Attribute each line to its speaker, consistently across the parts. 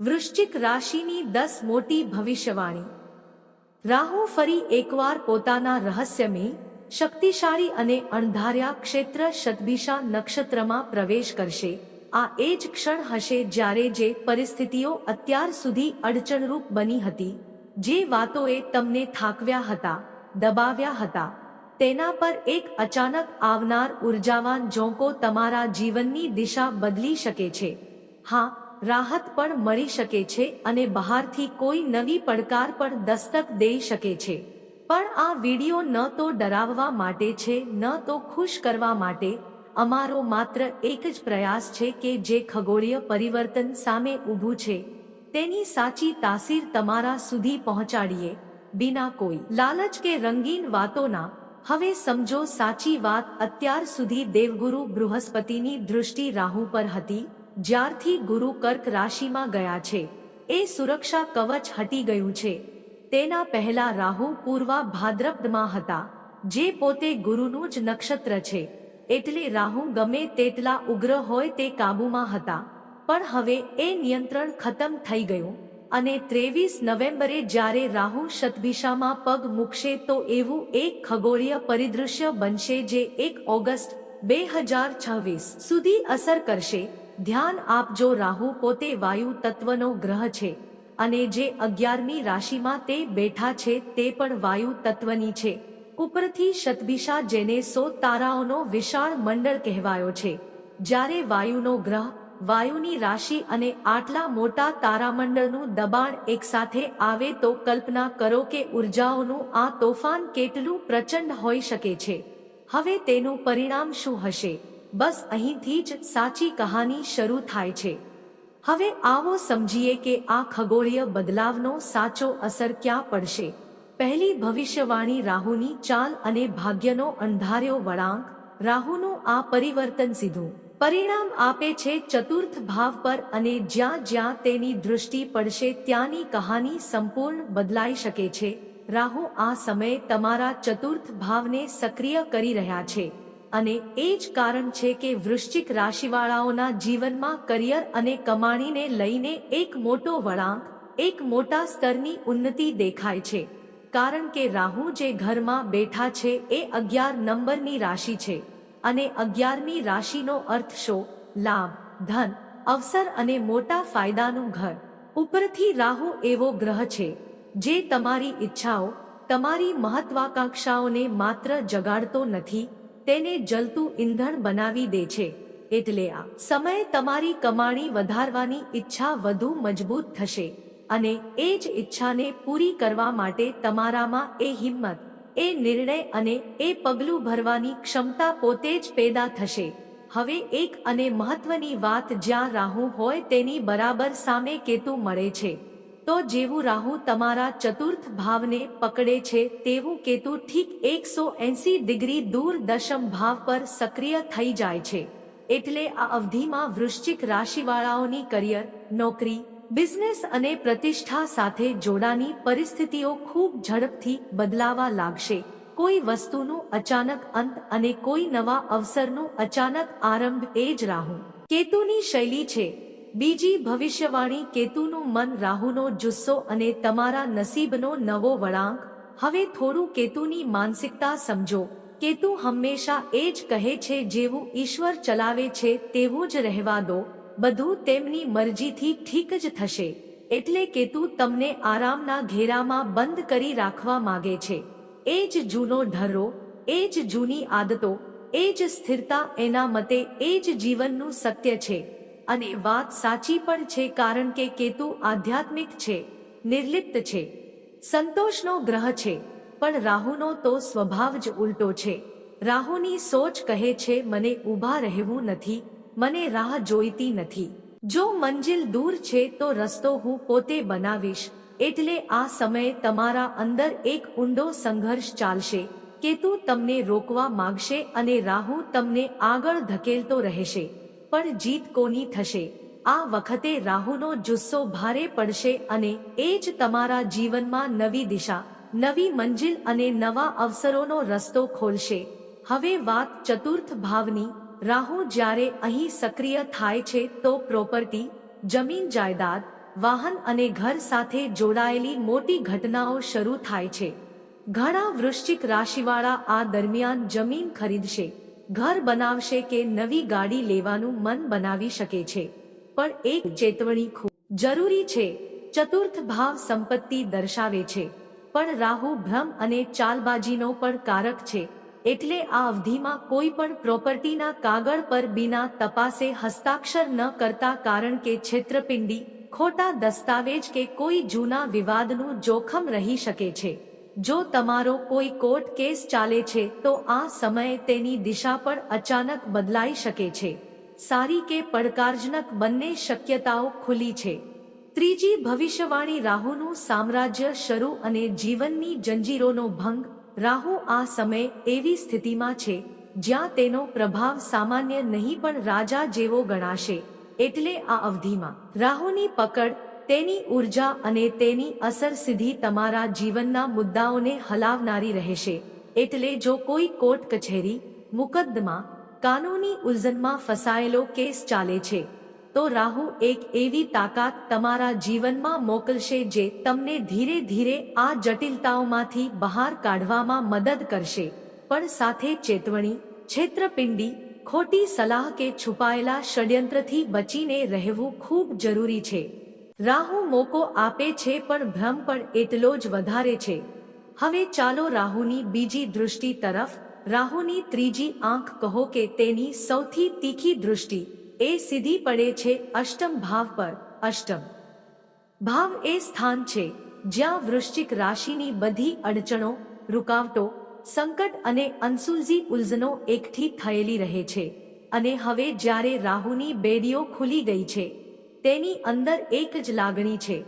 Speaker 1: વૃશ્ચિક રાશિની દસ મોટી ભવિષ્યવાણી. રાહુ ફરી એકવાર પોતાના રહસ્યમય શક્તિશાળી અને અણધાર્યા ક્ષેત્ર શતભિષા નક્ષત્રમાં પ્રવેશ કરશે. આ એ જ ક્ષણ હશે જ્યારે જે પરિસ્થિતિઓ અત્યાર સુધી અડચણરૂપ બની હતી. જે વાતોએ તમને થાકવ્યા હતા, દબાવ્યા હતા. તેના પર એક અચાનક આવનાર ઉર્જાવાન ઝોંકો તમારા જીવનની દિશા બદલી શકે છે. હા રાહત પણ મળી શકે છે અને બહારથી કોઈ નવી પડકાર પણ દસ્તક દઈ શકે છે. પણ આ વિડિયો ન તો ડરાવવા માટે છે, ન તો ખુશ કરવા માટે. અમારો માત્ર એક જ પ્રયાસ છે કે જે ખગોળીય પરિવર્તન સામે ઊભું છે. તેની સાચી તાસીર તમારા સુધી પહોંચાડીએ. બિના કોઈ લાલચ કે રંગીન વાતોના. હવે સમજો સાચી વાત અત્યાર સુધી દેવગુરુ બૃહસ્પતિની દૃષ્ટિ રાહુ પર હતી. જ્યારથી ગુરુ કર્ક રાશિમાં ગયા છે, એ સુરક્ષા કવચ હટી ગયું છે. તેના પહેલા રાહુ પૂર્વા ભાદ્રપદમાં હતા, જે પોતે ગુરુનું જ નક્ષત્ર છે. એટલે રાહુ ગમે તેટલા ઉગ્ર હોય તે કાબુમાં હતા. પણ હવે એ નિયંત્રણ ખતમ થઈ ગયું અને ત્રેવીસ નવેમ્બરે જ્યારે રાહુ શતભિષામાં પગ મૂકશે તો એવું એક ખગોળીય પરિદૃશ્ય બનશે જે એક ઓગસ્ટ, બે હજાર છવ્વીસ સુધી અસર કરશે. ધ્યાન આપજો રાહુ પોતે વાયુ તત્વનો ગ્રહ છે, અને જે અગિયારમી રાશિમાં તે બેઠા છે તે પણ વાયુ તત્વની છે. ઉપરથી શતભિષા જેને સો તારાઓનો વિશાળ મંડળ કહેવાયો છે. જ્યારે વાયુનો ગ્રહ, વાયુની રાશિ અને આટલા મોટા તારામંડળનું દબાણ એકસાથે આવે તો કલ્પના કરો કે ઉર્જાઓનું આ તોફાન કેટલું પ્રચંડ હોઈ શકે છે. હવે તેનું પરિણામ શું હશે? બસ અહીંથી જ સાચી કહાની શરૂ થાય છે. હવે આવો સમજીએ કે આ ખગોળીય બદલાવનો સાચો અસર ક્યાં પડશે. પહેલી ભવિષ્યવાણી રાહુની ચાલ અને ભાગ્યનો અંધાર્યો વળાંક. રાહુનું આ પરિવર્તન સીધું. પરિણામ આપે છે ચતુર્થ ભાવ પર અને જ્યાં જ્યાં તેની દૃષ્ટિ પડશે ત્યાંની કહાની સંપૂર્ણ બદલાઈ શકે છે. રાહુ આ સમયે તમારા ચતુર્થ ભાવને સક્રિય કરી રહ્યા છે. અને એ જ કારણ છે કે વૃશ્ચિક રાશિવાળાઓના જીવનમાં કરિયર અને કમાણીને લઈને એક મોટો વળાંક, એક મોટા સ્તરની ઉન્નતિ દેખાય છે. કારણ કે રાહુ જે ઘરમાં બેઠા છે એ અગિયાર નંબરની રાશિ છે. અને અગિયારમી રાશિનો અર્થ શો, લાભ, ધન, અવસર અને મોટા ફાયદાનું ઘર. ઉપરથી રાહુ એવો ગ્રહ છે, જે તમારી ઈચ્છાઓ, તમારી મહત્વાકાંક્ષાઓને માત્ર જગાડતો નથી તેને જલતું ઈંધણ બનાવી દે છે. એટલે આ સમય તમારી કમાણી વધારવાની ઈચ્છા વધુ મજબૂત થશે. અને એ જ ઈચ્છાને પૂરી કરવા માટે તમારામાં એ હિંમત, એ નિર્ણય અને એ પગલું ભરવાની ક્ષમતા પોતે જ પેદા થશે. હવે એક અને મહત્વની વાત જ્યાં રાહુ હોય તેની બરાબર સામે કેતુ મળે છે. તો જેવું રાહુ તમારા ચતુર્થ ભાવને પકડે છે, તેવું કેતુ ઠીક એકસો એંસી ડિગ્રી દૂર દશમ ભાવ પર સક્રિય થઈ જાય છે. એટલે આ અવધિમાં વૃશ્ચિક રાશિવાળાઓની કરિયર, નોકરી, બિઝનેસ અને પ્રતિષ્ઠા સાથે જોડાની પરિસ્થિતિઓ ખૂબ ઝડપથી બદલાવા લાગશે. કોઈ વસ્તુનું અચાનક અંત અને કોઈ નવા અવસરનું અચાનક આરંભ એ જ રાહુ. કેતુની શૈલી છે બીજી ભવિષ્યવાણી કેતુનું મન રાહુનો જુસ્સો અને તમારા નસીબનો નવો વળાંક. હવે થોડું કેતુની માનસિકતા સમજો. કેતુ હંમેશા એ જ કહે છે જેવું ઈશ્વર ચલાવે છે તેવું જ રહેવા દો. બધું તેમની મરજીથી ઠીક જ થશે. એટલે કેતુ તમને આરામના ઘેરામાં બંધ કરી રાખવા માગે છે. એ જ જૂનો ઢરો એ જ જૂની આદતો, એ જ સ્થિરતા એના મતે એ જ જીવનનું સત્ય છે. અને વાત સાચી પણ છે કારણ કે કેતુ આધ્યાત્મિક છે, નિર્લિપ્ત છે. સંતોષનો ગ્રહ છે, પણ રાહુનો તો સ્વભાવ જ ઉલટો છે. રાહુની સોચ કહે છે, મને ઊભા રહેવું નથી, મને રાહ જોઈતી નથી. જો મંજિલ દૂર છે તો રસ્તો હું પોતે બનાવીશ, એટલે આ સમયે તમારા અંદર એક ઊંડો સંઘર્ષ ચાલશે. કેતુ તમને રોકવા માગશે અને રાહુ તમને આગળ ધકેલતો રહેશે. પણ જીત કોની થશે? આ વખતે રાહુનો જુસ્સો ભારે પડશે અને એ જ તમારા જીવનમાં નવી દિશા, નવી મંજિલ અને નવા અવસરોનો રસ્તો ખોલશે. હવે વાત ચતુર્થ ભાવની, રાહુ જ્યારે અહીં સક્રિય થાય છે તો પ્રોપર્ટી, જમીન જાયદાદ, વાહન અને ઘર સાથે જોડાયેલી મોટી ઘટનાઓ શરૂ થાય છે. ઘણા વૃશ્ચિક રાશિવાળા આ દરમિયાન જમીન ખરીદશે. ઘર બનાવશે કે નવી ગાડી લેવાનું મન બનાવી શકે છે. પણ એક ચેતવણી ખૂબ જરૂરી છે. ચતુર્થ ભાવ સંપત્તિ દર્શાવે છે. પણ રાહુ ભ્રમ અને ચાલબાજીનો પણ કારક છે. એટલે આ અવધિમાં કોઈ પણ પ્રોપર્ટીના કાગળ પર બિના તપાસે હસ્તાક્ષર ન કરતા કારણ કે છેતરપિંડી, ખોટા દસ્તાવેજ કે કોઈ જૂના વિવાદનું જોખમ રહી શકે છે. જો તમારો કોઈ કોર્ટ કેસ ચાલે છે, તો આ સમયે તેની દિશા પણ અચાનક બદલાઈ શકે છે. સારી કે પડકારજનક બંને શક્યતાઓ ખુલી છે. ત્રીજી ભવિષ્યવાણી રાહુનું સામ્રાજ્ય શરૂ અને જીવનની જંજીરોનો ભંગ, રાહુ આ સમયે એવી સ્થિતિમાં છે, જ્યાં તેનો પ્રભાવ સામાન્ય નહીં પણ રાજા જેવો ગણાશે. એટલે આ અવધિમાં રાહુની પકડ તેની ઊર્જા અને તેની અસર સીધી તમારા જીવનના મુદ્દાઓને હલાવનારી રહેશે. એટલે જો કોઈ કોર્ટ કચેરી, મુકદ્દમા, કાનૂની ઉલઝનમાં ફસાયેલો કેસ ચાલે છે, તો રાહુ એક એવી તાકાત તમારા જીવનમાં મોકલશે જે તમને ધીરે ધીરે આ જટિલતાઓમાંથી બહાર કાઢવામાં મદદ કરશે. પણ સાથે ચેતવણી, છેતરપિંડી, ખોટી સલાહ કે છુપાયેલા ષડયંત્રથી બચીને રહેવું ખૂબ જરૂરી છે. રાહુ મોકો આપે છે પણ ભ્રમ પણ એટલો જ વધારે છે. હવે ચાલો રાહુની બીજી દૃષ્ટિ તરફ, રાહુની ત્રીજી આંખ કહો કે તેની સૌથી તીખી દૃષ્ટિ, એ સીધી પડે છે અષ્ટમ ભાવ પર, અષ્ટમ ભાવ એ સ્થાન છે, જ્યાં વૃશ્ચિક રાશિની બધી અડચણો, રૂકાવટો, સંકટ અને અનસુલઝી ઉલઝનો એકઠી થયેલી રહે છે. અને હવે જ્યારે રાહુની બેડીઓ ખુલી ગઈ છે તેની અંદર એક જ લાગણી છે.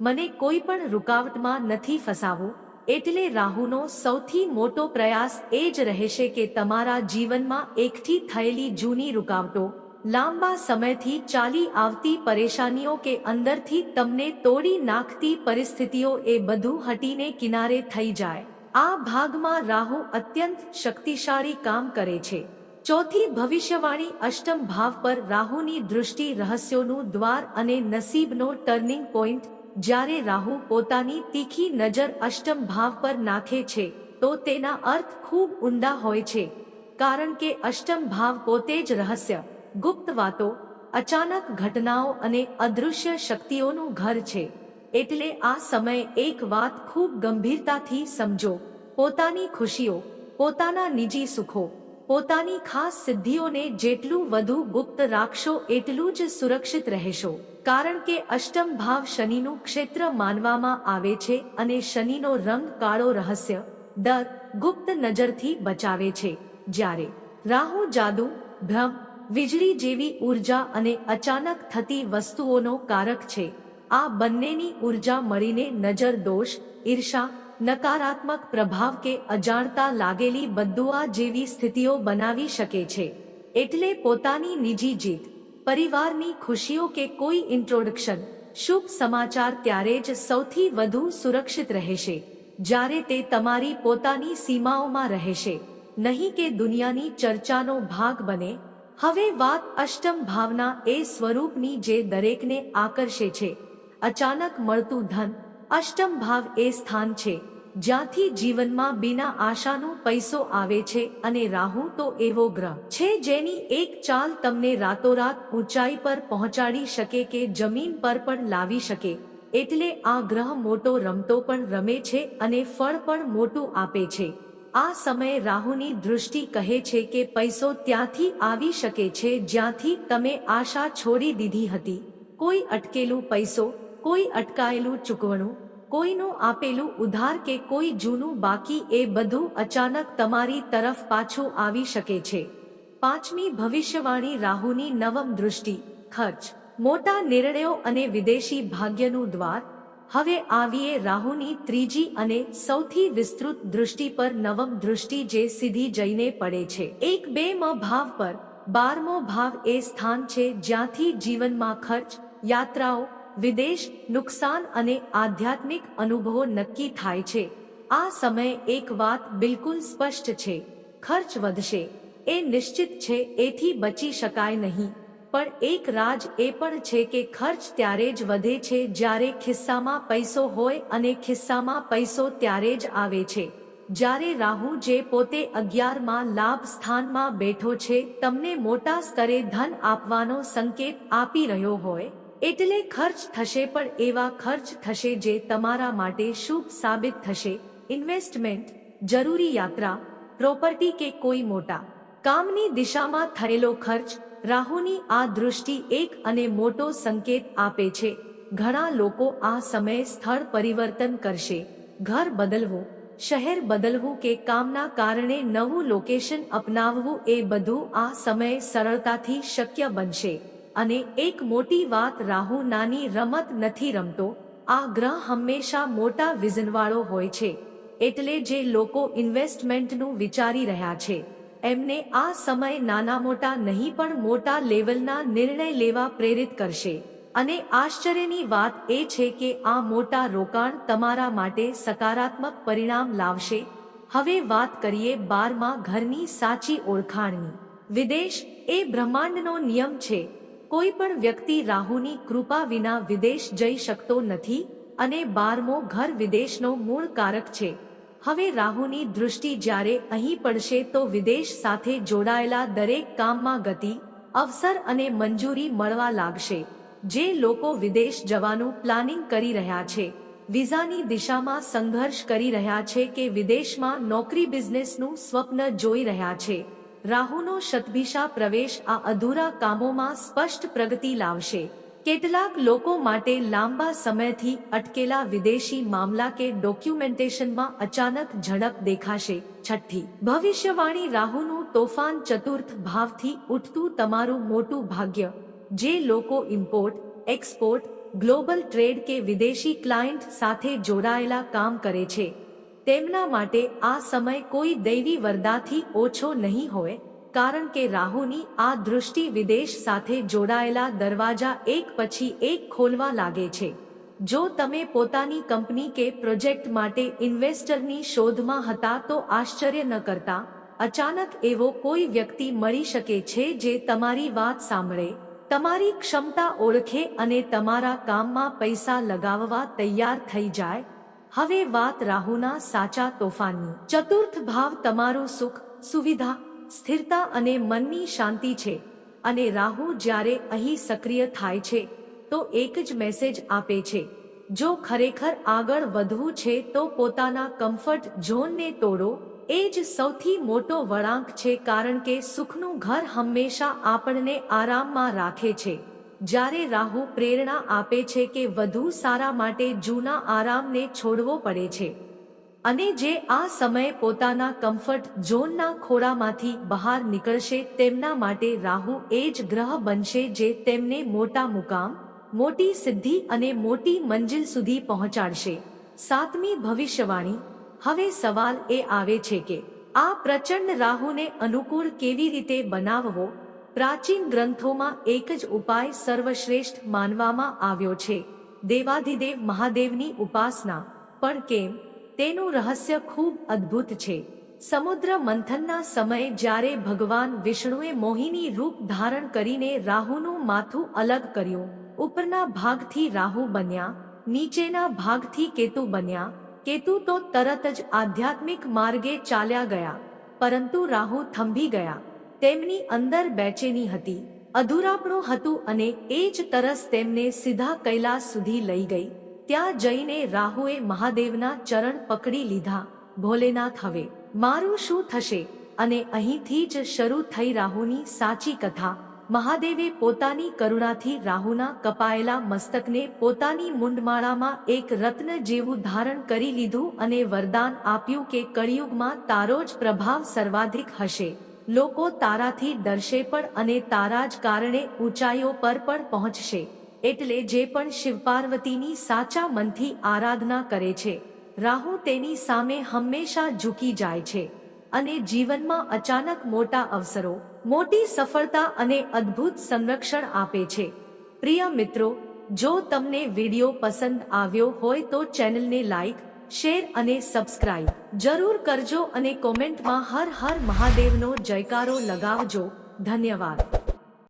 Speaker 1: મને કોઈ પણ રૂકાવટમાં નથી ફસાવું, એટલે રાહુનો સૌથી મોટો પ્રયાસ એ જ રહેશે કે તમારા જીવનમાં એકઠી થયેલી જૂની રૂકાવટો લાંબા સમયથી ચાલી આવતી પરેશાનીઓ કે અંદરથી તમને તોડી નાખતી પરિસ્થિતિઓ એ બધું હટીને કિનારે થઈ જાય. આ ભાગમાં રાહુ અત્યંત શક્તિશાળી કામ કરે છે. ચોથી ભવિષ્યવાણી અષ્ટમ ભાવ પર રાહુની દૃષ્ટિ રહસ્યોનું દ્વાર અને નસીબનો ટર્નિંગ પોઈન્ટ જ્યારે રાહુ પોતાની તીખી નજર અષ્ટમ ભાવ પર નાખે છે, તો તેના અર્થ ખૂબ ઊંડા હોય છે. કારણ કે અષ્ટમ ભાવ પોતે જ રહસ્ય, ગુપ્ત વાતો, અચાનક ઘટનાઓ અને અદૃશ્ય શક્તિઓનું ઘર છે. એટલે આ સમયે એક વાત ખૂબ ગંભીરતાથી સમજો. પોતાની ખુશીઓ, પોતાના નિજી સુખો પોતાની ખાસ સિદ્ધિઓને જેટલું વધુ ગુપ્ત રાખશો, એટલું જ સુરક્ષિત રહેશો. કારણ કે અષ્ટમ ભાવ શનિનું ક્ષેત્ર માનવામાં આવે છે અને શનિનો રંગ કાળો રહસ્ય, ડર, ગુપ્ત નજરથી બચાવે છે. જ્યારે રાહુ જાદુ, ભ્રમ, વીજળી જેવી ઊર્જા અને અચાનક થતી વસ્તુઓનો કારક છે. આ બંનેની ઊર્જા મળીને નજર દોષ ઈર્ષા નકારાત્મક પ્રભાવ કે અજાણતા લાગેલી બદ્દુઆ જેવી સ્થિતિઓ બનાવી શકે છે. એટલે પોતાની નિજી જીત, પરિવારની ખુશીઓ કે કોઈ ઇન્ટ્રોડક્શન શુભ સમાચાર ત્યારે જ સૌથી વધુ સુરક્ષિત રહેશે. જ્યારે તે તમારી પોતાની સીમાઓમાં રહેશે. નહીં કે દુનિયાની ચર્ચાનો ભાગ બને. હવે વાત અષ્ટમ ભાવના એ સ્વરૂપની જે દરેકને આકર્ષે છે. અચાનક મળતું ધન અષ્ટમ ભાવ એ સ્થાન છે, જ્યાંથી જીવનમાં બિના આશાનું પૈસો આવે છે અને રાહુ તો એવો ગ્રહ છે જેની એક ચાલ તમને રાતોરાત ઊંચાઈ પર પહોંચાડી શકે કે જમીન પર પણ લાવી શકે, એટલે આ ગ્રહ મોટો રમતો પણ રમે છે અને ફળ પણ મોટું આપે છે. આ સમયે રાહુની દૃષ્ટિ કહે છે કે પૈસો ત્યાંથી આવી શકે છે જ્યાંથી તમે આશા છોડી દીધી હતી. કોઈ અટકેલું પૈસો કોઈ અટકાયેલું ચૂકવણું, કોઈનું આપેલું ઉધાર કે કોઈ જૂનું બાકી એ બધું અચાનક તમારી તરફ પાછું આવી શકે છે. પાંચમી ભવિષ્યવાણી રાહુની નવમ દૃષ્ટિ, ખર્ચ. મોટા નિર્ણયો અને વિદેશી ભાગ્યનું દ્વાર. હવે આવીએ રાહુની ત્રીજી અને સૌથી વિસ્તૃત દૃષ્ટિ પર નવમ દૃષ્ટિ જે સીધી જઈને પડે છે. એક બે ભાવ પર, બારમો ભાવ એ સ્થાન છે જ્યાંથી જીવનમાં ખર્ચ, યાત્રાઓ વિદેશ, નુકસાન અને આધ્યાત્મિક અનુભવો નક્કી થાય છે. આ સમયે એક વાત બિલકુલ સ્પષ્ટ છે. ખર્ચ વધશે. એ નિશ્ચિત છે, એથી બચી શકાય નહીં. પણ એક રાજ એ પણ છે કે ખર્ચ ત્યારે જ વધે છે જ્યારે ખિસ્સામાં પૈસો હોય અને ખિસ્સામાં પૈસો ત્યારે જ આવે છે. જ્યારે રાહુ જે પોતે અગિયારમાં લાભ સ્થાનમાં બેઠો છે, તમને મોટા સ્તરે ધન આપવાનો સંકેત આપી રહ્યો હોય એટલે ખર્ચ થશે પણ એવા ખર્ચ થશે જે તમારા માટે શુભ સાબિત થશે. ઇન્વેસ્ટમેન્ટ, જરૂરી યાત્રા, પ્રોપર્ટી કે કોઈ મોટા કામની દિશામાં થયેલો ખર્ચ, રાહુની આ દૃષ્ટિ એક અને મોટો સંકેત આપે છે. ઘણા લોકો આ સમયે સ્થળ પરિવર્તન કરશે. ઘર બદલવું, શહેર બદલવું કે કામના કારણે નવું લોકેશન અપનાવવું એ બધું આ સમયે સરળતાથી શક્ય બનશે. અને એક મોટી વાત રાહુ નાની રમત નથી રમતો, આ ગ્રહ હંમેશા મોટા વિઝનવાળો હોય છે, એટલે જે લોકો ઇન્વેસ્ટમેન્ટનું વિચારી રહ્યા છે, એમને આ સમય નાના મોટા નહીં પણ મોટા લેવલના નિર્ણય લેવા પ્રેરિત કરશે. અને આશ્ચર્યની વાત એ છે કે આ મોટા રોકાણ તમારા માટે સકારાત્મક પરિણામ લાવશે. હવે વાત કરીએ બારમાં ઘરની સાચી ઓળખાણની. વિદેશ એ બ્રહ્માંડનો નિયમ છે. કોઈ પણ વ્યક્તિ રાહુની કૃપા વિના વિદેશ જઈ શકતો નથી અને બારમો ઘર વિદેશનો મૂળ કારક છે. હવે રાહુની દૃષ્ટિ જ્યારે અહીં પડશે તો વિદેશ સાથે જોડાયેલા દરેક કામમાં ગતિ, અવસર અને મંજૂરી મળવા લાગશે. જે લોકો વિદેશ જવાનું પ્લાનિંગ કરી રહ્યા છે, વિઝાની દિશામાં સંઘર્ષ કરી રહ્યા છે કે વિદેશમાં નોકરી બિઝનેસનું સ્વપ્ન જોઈ રહ્યા છે. રાહુનો શતભિષા પ્રવેશ આ અધૂરા કામોમાં સ્પષ્ટ પ્રગતિ લાવશે. કેટલાક લોકો માટે લાંબા સમયથી અટકેલા વિદેશી મામલા કે ડોક્યુમેન્ટેશનમાં અચાનક ઝડપ દેખાશે. છઠ્ઠી, ભવિષ્યવાણી રાહુનું તોફાન ચતુર્થ ભાવથી ઉઠતું તમારું મોટું ભાગ્ય. જે લોકો ઇમ્પોર્ટ, એક્સપોર્ટ, ગ્લોબલ ટ્રેડ કે વિદેશી ક્લાયન્ટ સાથે જોડાયેલા કામ કરે છે. તેમના માટે આ સમય કોઈ દૈવી વરદાથી ઓછો નહીં હોય, કારણ કે રાહુની આ દૃષ્ટિ વિદેશ સાથે જોડાયેલા દરવાજા એક પછી એક ખોલવા લાગે છે. જો તમે પોતાની કંપની કે પ્રોજેક્ટ માટે ઇન્વેસ્ટરની શોધમાં હતા તો આશ્ચર્ય ન કરતા, અચાનક એવો કોઈ વ્યક્તિ મળી શકે છે જે તમારી વાત સાંભળે, તમારી ક્ષમતા ઓળખે અને તમારા કામમાં પૈસા લગાવવા તૈયાર થઈ જાય હવે વાત રાહુના સાચા તોફાનની. ચતુર્થ ભાવ તમારું સુખ, સુવિધા, સ્થિરતા અને મનની શાંતિ છે. અને રાહુ જ્યારે અહીં સક્રિય થાય છે, તો એક જ મેસેજ આપે છે. જો ખરેખર આગળ વધવું છે, તો પોતાના કમ્ફર્ટ ઝોનને તોડો. એ જ સૌથી મોટો વળાંક છે, કારણ કે સુખનું ઘર હંમેશા આપણને આરામમાં રાખે છે. જ્યારે રાહુ પ્રેરણા આપે છે કે વધુ સારા માટે જૂના આરામને છોડવો પડે છે. અને જે આ સમયે પોતાના કમ્ફર્ટ ઝોનના ખોરામાંથી બહાર નીકળશે, તેમના માટે રાહુ એ જ ગ્રહ બનશે જે તેમને મોટા મુકામ, મોટી સિદ્ધિ અને મોટી મંજિલ સુધી પહોંચાડશે. સાતમી ભવિષ્યવાણી. હવે સવાલ એ આવે છે કે, આ પ્રચંડ રાહુને અનુકૂળ કેવી રીતે બનાવવો? પ્રાચીન ગ્રંથોમાં એક જ ઉપાય સર્વશ્રેષ્ઠ માનવામાં આવ્યો છે. દેવાધિદેવ મહાદેવની ઉપાસના. પણ કેમ? તેનું રહસ્ય ખૂબ અદ્ભુત છે. સમુદ્ર મંથનના સમયે જ્યારે ભગવાન વિષ્ણુએ મોહિની રૂપ ધારણ કરીને રાહુનું માથું અલગ કર્યું, ઉપરના ભાગથી રાહુ બન્યા, નીચેના ભાગથી કેતુ બન્યા, કેતુ તો તરત જ આધ્યાત્મિક માર્ગે ચાલ્યા ગયા, પરંતુ રાહુ થંભી ગયા. તેમની અંદર બેચેની હતી. અધૂરાપણું હતું અને એ જ તરસ તેમને સીધા કૈલાસ સુધી લઈ ગઈ. ત્યાં જઈને રાહુએ મહાદેવના ચરણ પકડી લીધા. ભોલેનાથ હવે, મારું શું થશે? અને અહીંથી જ શરૂ થઈ રાહુની સાચી કથા. મહાદેવે પોતાની કરુણાથી રાહુના કપાયેલા મસ્તકને પોતાની મુંડમાળામાં એક રત્ન જેવું ધારણ કરી લીધું અને વરદાન આપ્યું કે કળિયુગમાં તારો જ પ્રભાવ સર્વાધિક હશે. લોકો તારાથી ડરશે પણ અને તારા જ કારણે ઊંચાઈઓ પર પણ પહોંચશે, એટલે જે પણ શિવપાર્વતીની સાચા મનથી આરાધના કરે છે, રાહુ તેની સામે હંમેશા ઝૂકી જાય છે અને જીવનમાં અચાનક મોટા અવસરો, મોટી સફળતા અને અદ્ભુત સંરક્ષણ આપે છે. પ્રિય મિત્રો, જો તમને વીડિયો પસંદ આવ્યો હોય તો ચેનલને લાઈક શેર અને સબસ્ક્રાઇબ જરૂર કરજો અને કોમેન્ટમાં હર હર મહાદેવનો જયકારો લગાવજો. ધન્યવાદ.